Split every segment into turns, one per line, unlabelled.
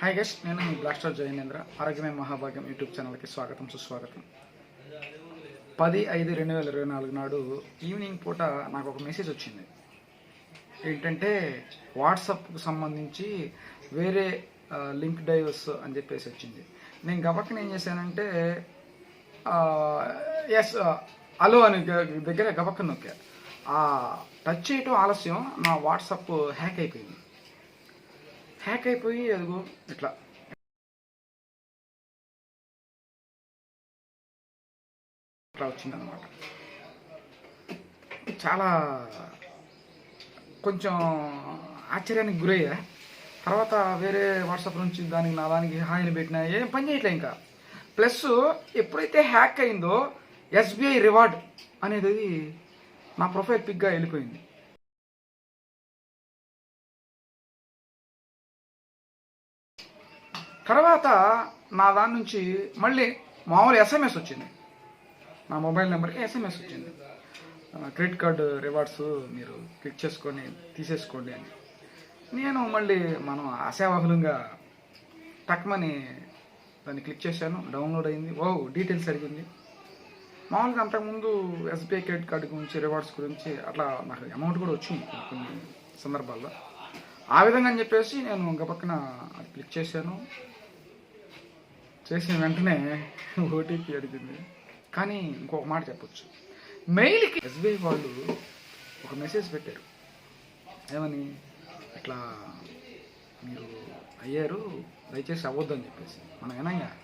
Hi guest నేను మీ blaster జయనేంద్ర ఆరోగ్యమే మహాభాగ్యం యూట్యూబ్ ఛానల్కి స్వాగతం సుస్వాగతం. పది ఐదు రెండు వేల ఇరవై నాలుగు నాడు ఈవినింగ్ పూట నాకు ఒక మెసేజ్ వచ్చింది. ఏంటంటే వాట్సాప్కు సంబంధించి వేరే లింక్ డైవర్స్ అని చెప్పేసి వచ్చింది. నేను గబక్కన ఏం చేశానంటే ఎస్ అలో అని దగ్గర గబక్కన నొక్కా. టచ్ చేయటం ఆలస్యం నా వాట్సాప్ హ్యాక్ అయిపోయింది. హ్యాక్ అయిపోయి అదిగో ఇట్లా. ఇట్లా వచ్చిందనమాట చాలా కొంచెం ఆశ్చర్యానికి గురయ్యా. తర్వాత వేరే వాట్సాప్ నుంచి దానికి నా దానికి హాయిని పెట్టినా ఏం పని చేయట్లే ఇంకా. ప్లస్ ఎప్పుడైతే హ్యాక్ అయిందో ఎస్బీఐ రివార్డ్ అనేది నా ప్రొఫైల్ పిక్గా వెళ్ళిపోయింది. తర్వాత నా దాని నుంచి మళ్ళీ మామూలు ఎస్ఎంఎస్ వచ్చింది. నా మొబైల్ నెంబర్కి ఎస్ఎంఎస్ వచ్చింది. క్రెడిట్ కార్డు రివార్డ్స్ మీరు క్లిక్ చేసుకొని తీసేసుకోండి అని. నేను మళ్ళీ మనం ఆశావాహులంగా టక్మని దాన్ని క్లిక్ చేశాను. డౌన్లోడ్ అయింది. ఓ డీటెయిల్స్ అడిగింది. మామూలుగా అంతకుముందు ఎస్బీఐ క్రెడిట్ కార్డు గురించి రివార్డ్స్ గురించి అట్లా నాకు అమౌంట్ కూడా వచ్చింది కొన్ని సందర్భాల్లో. ఆ విధంగా అని చెప్పేసి నేను గబక్కన అది క్లిక్ చేశాను. చేసిన వెంటనే ఓటీపీ అడిగింది. కానీ ఇంకొక మాట చెప్పొచ్చు. మెయిల్కి ఎస్బీఐ వాళ్ళు ఒక మెసేజ్ పెట్టారు. ఏమని? ఇట్లా మీరు అయ్యారు దయచేసి అవ్వద్దని చెప్పేసి. మనం వినంగా.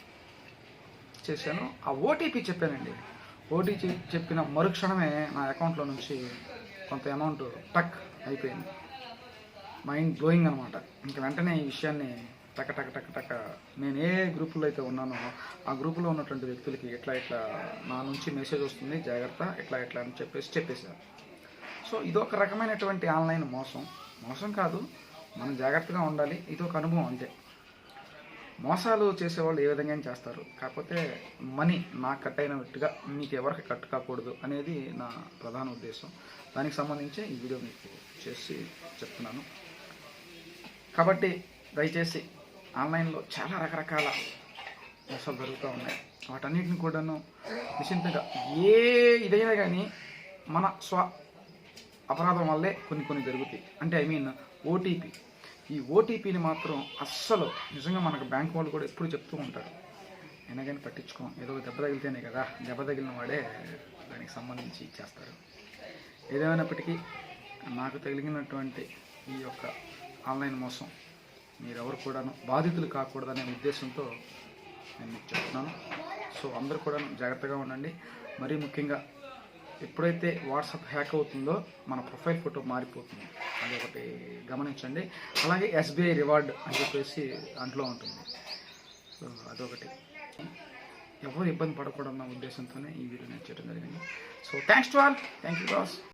చేశాను. ఆ ఓటీపీ చెప్పానండి. ఓటీపీ చెప్పిన మరుక్షణమే నా అకౌంట్లో నుంచి కొంత అమౌంట్ టక్ అయిపోయింది. మైండ్ బ్లోయింగ్ అనమాట ఇంక వెంటనే ఈ విషయాన్ని టక టక టక టక నేను ఏ గ్రూపులో అయితే ఉన్నానో ఆ గ్రూపులో ఉన్నటువంటి వ్యక్తులకి ఇట్లా ఇట్లా నా నుంచి మెసేజ్ వస్తుంది జాగ్రత్త ఇట్లా ఇట్లా అని చెప్పేసి చెప్పేశారు. సో ఇదొక రకమైనటువంటి ఆన్లైన్ మోసం. మోసం కాదు మనం జాగ్రత్తగా ఉండాలి ఇదొక అనుభవం అంతే. మోసాలు చేసేవాళ్ళు ఏ విధంగా చేస్తారు. కాకపోతే మనీ నాకు కట్ అయినట్టుగా మీకు ఎవరికి కట్ కాకూడదు అనేది నా ప్రధాన ఉద్దేశం. దానికి సంబంధించి ఈ వీడియో మీకు చేసి చెప్తున్నాను. కాబట్టి దయచేసి ఆన్లైన్లో చాలా రకరకాల మోసాలు జరుగుతూ ఉన్నాయి. వాటన్నిటిని కూడాను నిశ్చింతగా ఏ ఇదైనా కానీ మన స్వ అపరాధం వల్లే కొన్ని కొన్ని జరుగుతాయి. అంటే ఐ మీన్ ఓటీపీ ఈ ఓటీపీని మాత్రం అస్సలు నిజంగా మనకు బ్యాంక్ వాళ్ళు కూడా ఎప్పుడు చెప్తూ ఉంటారు. అయినా కానీ పట్టించుకోం. ఏదో దెబ్బ తగిలితేనే కదా దెబ్బ తగిలిన వాడే దానికి సంబంధించి ఇచ్చేస్తారు. ఏదేమైనప్పటికీ నాకు తగిలినటువంటి ఈ యొక్క ఆన్లైన్ మోసం మీరెవరు కూడాను బాధితులు కాకూడదనే ఉద్దేశంతో నేను మీకు చెప్తున్నాను. సో అందరు కూడా జాగ్రత్తగా ఉండండి. మరీ ముఖ్యంగా ఎప్పుడైతే వాట్సాప్ హ్యాక్ అవుతుందో మన ప్రొఫైల్ ఫోటో మారిపోతుంది. అది ఒకటి గమనించండి. అలాగే ఎస్బీఐ రివార్డ్ అని చెప్పేసి దాంట్లో ఉంటుంది. సో అదొకటి. ఎవరు ఇబ్బంది పడకూడదన్న ఉద్దేశంతోనే ఈ వీడియో నేను చేయడం జరిగింది. So thanks to all. Thank you boss.